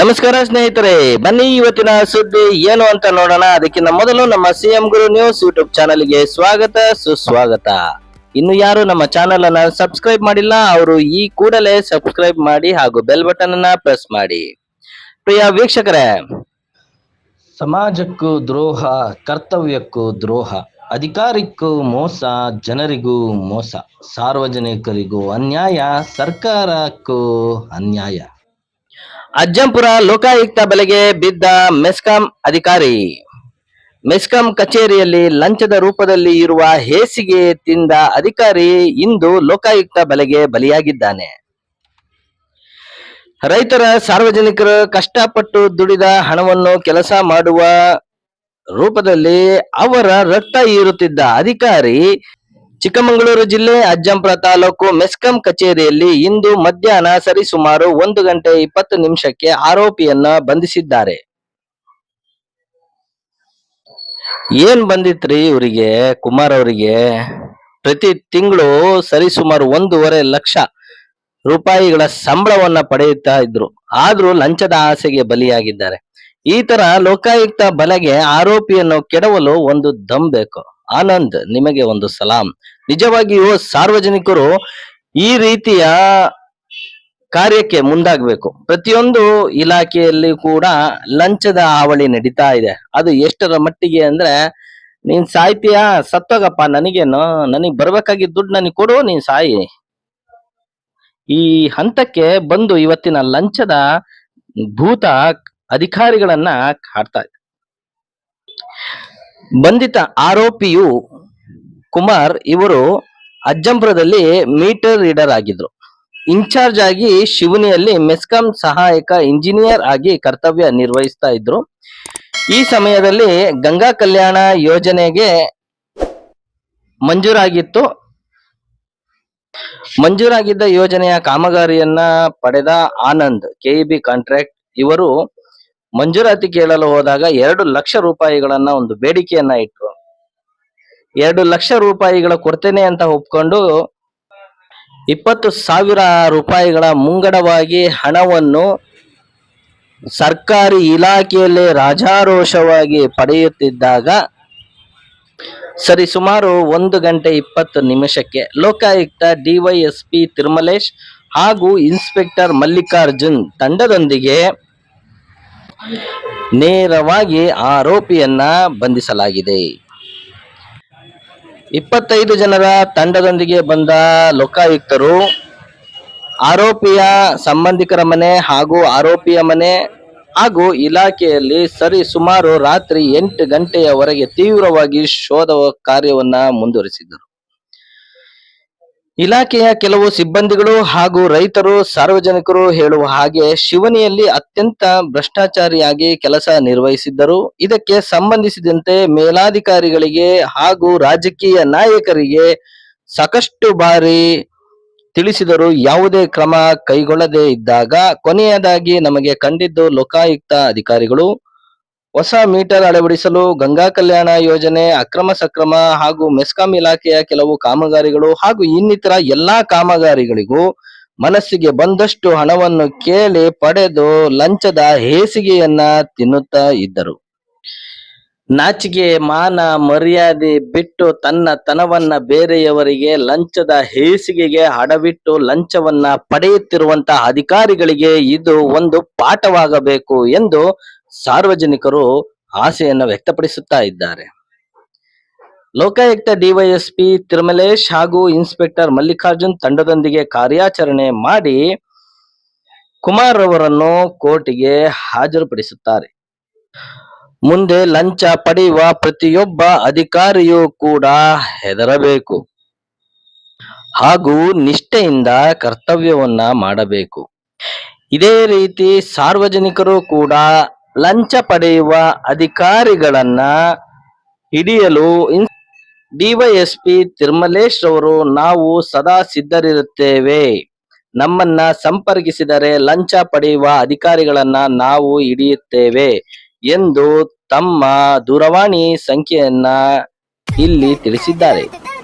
ನಮಸ್ಕಾರ ಸ್ನೇಹಿತರೆ, ಬನ್ನಿ ಇವತ್ತಿನ ಸುದ್ದಿ ಏನು ಅಂತ ನೋಡೋಣ. ಅದಕ್ಕಿಂತ ಮೊದಲು ನಮ್ಮ ಸಿಎಂ ಗುರು ನ್ಯೂಸ್ ಯೂಟ್ಯೂಬ್ ಚಾನಲ್ಗೆ ಸ್ವಾಗತ, ಸುಸ್ವಾಗತ. ಇನ್ನು ಯಾರು ನಮ್ಮ ಚಾನೆಲ್ ಅನ್ನ ಸಬ್ಸ್ಕ್ರೈಬ್ ಮಾಡಿಲ್ಲ, ಅವರು ಈ ಕೂಡಲೇ ಸಬ್ಸ್ಕ್ರೈಬ್ ಮಾಡಿ ಹಾಗೂ ಬೆಲ್ ಬಟನ್ ಅನ್ನ ಪ್ರೆಸ್ ಮಾಡಿ. ಪ್ರಿಯ ವೀಕ್ಷಕರೇ, ಸಮಾಜಕ್ಕೂ ದ್ರೋಹ, ಕರ್ತವ್ಯಕ್ಕೂ ದ್ರೋಹ, ಅಧಿಕಾರಿಕ್ಕೂ ಮೋಸ, ಜನರಿಗೂ ಮೋಸ, ಸಾರ್ವಜನಿಕರಿಗೂ ಅನ್ಯಾಯ, ಸರ್ಕಾರಕ್ಕೂ ಅನ್ಯಾಯ. ಅಜ್ಜಂಪುರ ಲೋಕಾಯುಕ್ತ ಬಲೆಗೆ ಬಿದ್ದ ಮೆಸ್ಕಾಂ ಅಧಿಕಾರಿ. ಮೆಸ್ಕಾಂ ಕಚೇರಿಯಲ್ಲಿ ಲಂಚದ ರೂಪದಲ್ಲಿ ಇರುವ ಹೇಸಿಗೆ ತಿಂದ ಅಧಿಕಾರಿ ಇಂದು ಲೋಕಾಯುಕ್ತ ಬಲೆಗೆ ಬಲಿಯಾಗಿದ್ದಾನೆ. ರೈತರ ಸಾರ್ವಜನಿಕರು ಕಷ್ಟಪಟ್ಟು ದುಡಿದ ಹಣವನ್ನು ಕೆಲಸ ಮಾಡುವ ರೂಪದಲ್ಲಿ ಅವರ ರಕ್ತ ಹೀರುತ್ತಿದ್ದ ಅಧಿಕಾರಿ ಚಿಕ್ಕಮಗಳೂರು ಜಿಲ್ಲೆ ಅಜ್ಜಂಪುರ ತಾಲೂಕು ಮೆಸ್ಕಾಂ ಕಚೇರಿಯಲ್ಲಿ ಇಂದು ಮಧ್ಯಾಹ್ನ ಸರಿಸುಮಾರು ಒಂದು ಗಂಟೆ ಇಪ್ಪತ್ತು ನಿಮಿಷಕ್ಕೆ ಆರೋಪಿಯನ್ನ ಬಂಧಿಸಿದ್ದಾರೆ. ಏನ್ ಬಂದಿತ್ರಿ ಇವರಿಗೆ, ಕುಮಾರ್ ಅವರಿಗೆ? ಪ್ರತಿ ತಿಂಗಳು ಸರಿಸುಮಾರು ಒಂದೂವರೆ ಲಕ್ಷ ರೂಪಾಯಿಗಳ ಸಂಬಳವನ್ನ ಪಡೆಯುತ್ತಾ ಇದ್ರು. ಆದ್ರೂ ಲಂಚದ ಆಸೆಗೆ ಬಲಿಯಾಗಿದ್ದಾರೆ. ಈ ತರ ಲೋಕಾಯುಕ್ತ ಬಲೆಗೆ ಆರೋಪಿಯನ್ನು ಕೆಡವಲು ಒಂದು ದಮ್ ಬೇಕು. ಆನಂದ್ ನಿಮಗೆ ಒಂದು ಸಲಾಂ. ನಿಜವಾಗಿಯೂ ಸಾರ್ವಜನಿಕರು ಈ ರೀತಿಯ ಕಾರ್ಯಕ್ಕೆ ಮುಂದಾಗಬೇಕು. ಪ್ರತಿಯೊಂದು ಇಲಾಖೆಯಲ್ಲಿ ಕೂಡ ಲಂಚದ ಹಾವಳಿ ನಡೀತಾ ಇದೆ. ಅದು ಎಷ್ಟರ ಮಟ್ಟಿಗೆ ಅಂದ್ರೆ, ನೀನ್ ಸಾಯ್ತೀಯಾ? ಸತ್ತೋಗಪ್ಪ. ನನಗೇನು? ನನಗ್ ಬರ್ಬೇಕಾಗಿ ದುಡ್ಡು ನನಗೆ ಕೊಡು, ನೀನ್ ಸಾಯಿ. ಈ ಹಂತಕ್ಕೆ ಬಂದು ಇವತ್ತಿನ ಲಂಚದ ಭೂತ ಅಧಿಕಾರಿಗಳನ್ನ ಕಾಡ್ತಾ ಇದೆ ಬಂಧಿತ ಆರೋಪಿಯು ಕುಮಾರ್ ಇವರು ಅಜ್ಜಂಪುರದಲ್ಲಿ ಮೀಟರ್ ರೀಡರ್ ಆಗಿದ್ರು. ಇನ್ಚಾರ್ಜ್ ಆಗಿ ಶಿವನಿಯಲ್ಲಿ ಮೆಸ್ಕಾಂ ಸಹಾಯಕ ಇಂಜಿನಿಯರ್ ಆಗಿ ಕರ್ತವ್ಯ ನಿರ್ವಹಿಸ್ತಾ ಇದ್ರು. ಈ ಸಮಯದಲ್ಲಿ ಗಂಗಾ ಕಲ್ಯಾಣ ಯೋಜನೆಗೆ ಮಂಜೂರಾಗಿತ್ತು. ಮಂಜೂರಾಗಿದ್ದ ಯೋಜನೆಯ ಕಾಮಗಾರಿಯನ್ನ ಪಡೆದ ಆನಂದ್ ಕೆಇಬಿ ಕಾಂಟ್ರಾಕ್ಟ್ ಇವರು ಮಂಜೂರಾತಿ ಕೇಳಲು ಹೋದಾಗ ಎರಡು ಲಕ್ಷ ರೂಪಾಯಿಗಳನ್ನ ಒಂದು ಬೇಡಿಕೆಯನ್ನ ಇಟ್ರು. ಎರಡು ಲಕ್ಷ ರೂಪಾಯಿಗಳ ಕೊಡ್ತೇನೆ ಅಂತ ಒಪ್ಕೊಂಡು ಇಪ್ಪತ್ತು ಸಾವಿರ ರೂಪಾಯಿಗಳ ಮುಂಗಡವಾಗಿ ಹಣವನ್ನು ಸರ್ಕಾರಿ ಇಲಾಖೆಯಲ್ಲಿ ರಾಜಾರೋಷವಾಗಿ ಪಡೆಯುತ್ತಿದ್ದಾಗ ಸರಿ, ಸುಮಾರು ಒಂದು ಗಂಟೆ ಇಪ್ಪತ್ತು ನಿಮಿಷಕ್ಕೆ ಲೋಕಾಯುಕ್ತ ಡಿವೈಎಸ್ಪಿ ತಿರುಮಲೇಶ್ ಹಾಗೂ ಇನ್ಸ್ಪೆಕ್ಟರ್ ಮಲ್ಲಿಕಾರ್ಜುನ್ ತಂಡದೊಂದಿಗೆ ನೇರವಾಗಿ ಆರೋಪಿಯನ್ನ ಬಂಧಿಸಲಾಗಿದೆ. ಇಪ್ಪತ್ತೈದು ಜನರ ತಂಡದೊಂದಿಗೆ ಬಂದ ಲೋಕಾಯುಕ್ತರು ಆರೋಪಿಯ ಸಂಬಂಧಿಕರ ಮನೆ ಹಾಗೂ ಆರೋಪಿಯ ಮನೆ ಹಾಗೂ ಇಲಾಖೆಯಲ್ಲಿ ಸರಿ ಸುಮಾರು ರಾತ್ರಿ ಎಂಟು ಗಂಟೆಯವರೆಗೆ ತೀವ್ರವಾಗಿ ಶೋಧ ಕಾರ್ಯವನ್ನ ಮುಂದುವರಿಸಿದರು. ಇಲಾಖೆಯ ಕೆಲವು ಸಿಬ್ಬಂದಿಗಳು ಹಾಗೂ ರೈತರು, ಸಾರ್ವಜನಿಕರು ಹೇಳುವ ಹಾಗೆ ಶಿವನಿಯಲ್ಲಿ ಅತ್ಯಂತ ಭ್ರಷ್ಟಾಚಾರಿಯಾಗಿ ಕೆಲಸ ನಿರ್ವಹಿಸಿದ್ದರು. ಇದಕ್ಕೆ ಸಂಬಂಧಿಸಿದಂತೆ ಮೇಲಾಧಿಕಾರಿಗಳಿಗೆ ಹಾಗೂ ರಾಜಕೀಯ ನಾಯಕರಿಗೆ ಸಾಕಷ್ಟು ಬಾರಿ ತಿಳಿಸಿದರೂ ಯಾವುದೇ ಕ್ರಮ ಕೈಗೊಳ್ಳದೇ ಇದ್ದಾಗ ಕೊನೆಯದಾಗಿ ನಮಗೆ ಕಂಡಿದ್ದು ಲೋಕಾಯುಕ್ತ ಅಧಿಕಾರಿಗಳು. ಹೊಸ ಮೀಟರ್ ಅಳವಡಿಸಲು ಗಂಗಾ ಕಲ್ಯಾಣ ಯೋಜನೆ ಅಕ್ರಮ ಸಕ್ರಮ ಹಾಗೂ ಮೆಸ್ಕಾಂ ಇಲಾಖೆಯ ಕೆಲವು ಕಾಮಗಾರಿಗಳು ಹಾಗೂ ಇನ್ನಿತರ ಎಲ್ಲಾ ಕಾಮಗಾರಿಗಳಿಗೂ ಮನಸ್ಸಿಗೆ ಬಂದಷ್ಟು ಹಣವನ್ನು ಕೇಳಿ ಪಡೆದು ಲಂಚದ ಹೇಸಿಗೆಯನ್ನ ತಿನ್ನುತ್ತಾ ಇದ್ದರು. ನಾಚಿಗೆ ಮಾನ, ಮರ್ಯಾದೆ ಬಿಟ್ಟು ತನ್ನ ತನವನ್ನ ಬೇರೆಯವರಿಗೆ ಲಂಚದ ಹೇಸಿಗೆಗೆ ಹಡವಿಟ್ಟು ಲಂಚವನ್ನ ಪಡೆಯುತ್ತಿರುವಂತಹ ಅಧಿಕಾರಿಗಳಿಗೆ ಇದು ಒಂದು ಪಾಠವಾಗಬೇಕು ಎಂದು ಸಾರ್ವಜನಿಕರು ಆಸೆಯನ್ನು ವ್ಯಕ್ತಪಡಿಸುತ್ತಾ ಇದ್ದಾರೆ. ಲೋಕಾಯುಕ್ತ ಡಿವೈಎಸ್ಪಿ ತಿರುಮಲೇಶ್ ಹಾಗೂ ಇನ್ಸ್ಪೆಕ್ಟರ್ ಮಲ್ಲಿಕಾರ್ಜುನ್ ತಂಡದೊಂದಿಗೆ ಕಾರ್ಯಾಚರಣೆ ಮಾಡಿ ಕುಮಾರ್ ಅವರನ್ನು ಕೋರ್ಟಿಗೆ ಹಾಜರುಪಡಿಸುತ್ತಾರೆ. ಮುಂದೆ ಲಂಚ ಪಡೆಯುವ ಪ್ರತಿಯೊಬ್ಬ ಅಧಿಕಾರಿಯೂ ಕೂಡ ಹೆದರಬೇಕು. ಹಾಗೂ ನಿಷ್ಠೆಯಿಂದ ಕರ್ತವ್ಯವನ್ನ ಮಾಡಬೇಕು. ಇದೇ ರೀತಿ ಸಾರ್ವಜನಿಕರು ಕೂಡ ಲಂಚ ಪಡೆಯುವ ಅಧಿಕಾರಿಗಳನ್ನ ಹಿಡಿಯಲು ಡಿವೈಎಸ್ಪಿ ತಿರುಮಲೇಶ್ ಅವರು ನಾವು ಸದಾ ಸಿದ್ಧರಿರುತ್ತೇವೆ. ನಮ್ಮನ್ನ ಸಂಪರ್ಕಿಸಿದರೆ ಲಂಚ ಪಡೆಯುವ ಅಧಿಕಾರಿಗಳನ್ನ ನಾವು ಹಿಡಿಯುತ್ತೇವೆ ಎಂದು ತಮ್ಮ ದೂರವಾಣಿ ಸಂಖ್ಯೆಯನ್ನ ಇಲ್ಲಿ ತಿಳಿಸಿದ್ದಾರೆ.